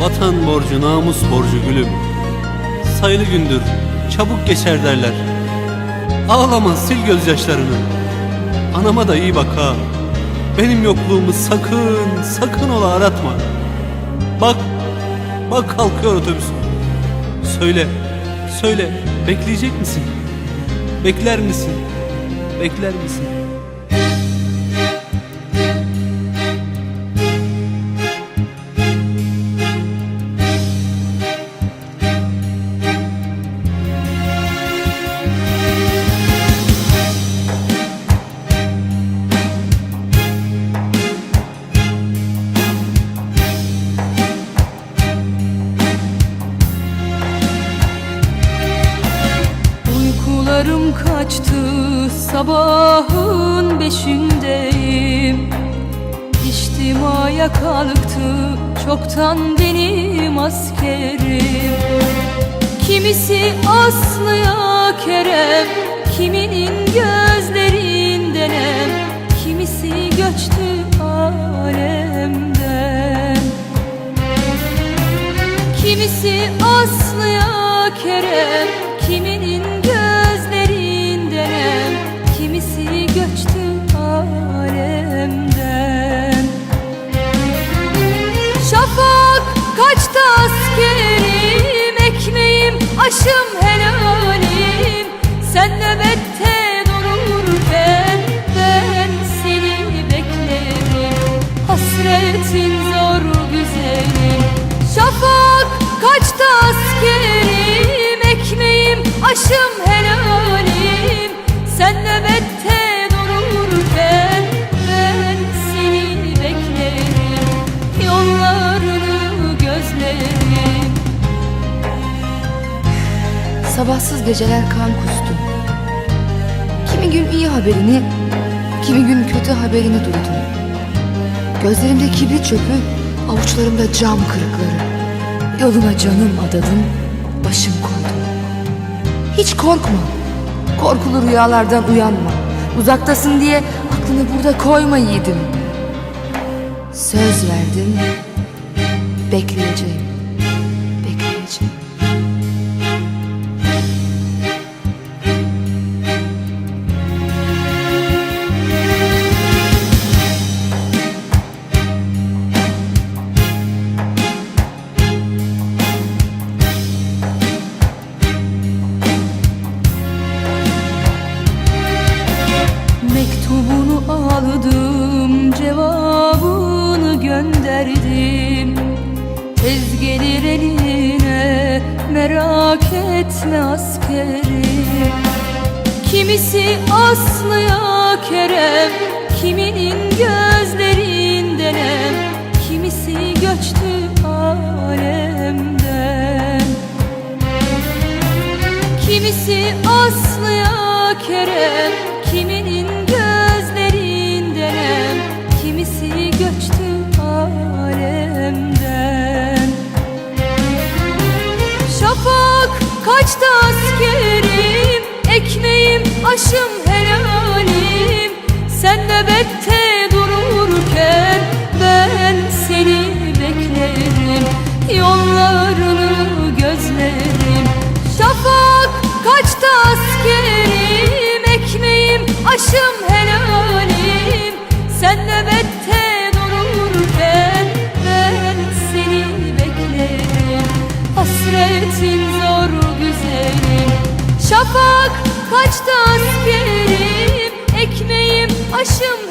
Vatan borcu namus borcu gülüm Sayılı gündür çabuk geçer derler Ağlama sil gözyaşlarını Anama da iyi bak ha Benim yokluğumu sakın sakın ola aratma Bak bak kalkıyor otobüs Söyle söyle bekleyecek misin? Bekler misin? Bekler misin? Uykularım kaçtı sabahın beşindeyim. İçtimaya kalktı çoktan benim askerim. Kimisi Aslı'ya Kerem Kiminin gözlerinden em. Kimisi göçtü alemden. Kimisi Aslı'ya Kerem Kiminin Kimisi Sabahsız geceler kan kustum. Kimi gün iyi haberini, kimi gün kötü haberini duydum. Gözlerimde kibrit çöpü, avuçlarımda cam kırıkları. Yoluna canım adadım, başım koydum. Hiç korkma, korkulu rüyalardan uyanma. Uzaktasın diye aklını burada koyma yiğidim. Söz verdim, bekleyeceğim, bekleyeceğim. Gönderdim. Tez gelir eline, merak etme askerim Kimisi Aslı'ya Kerem, kiminin gözlerinden em. Kimisi göçtü alemden. Kimisi Aslı'ya Kerem Kiminin aşım helalim Sen nöbette dururken Ben seni beklerim. Yollarını gözlerim. Şafak kaçta askerim Ekmeğim aşım helalim. Sen nöbette dururken Ben seni beklerim. Hasretin zor güzelim. Şafak kaçta askerim Ekmeğim aşım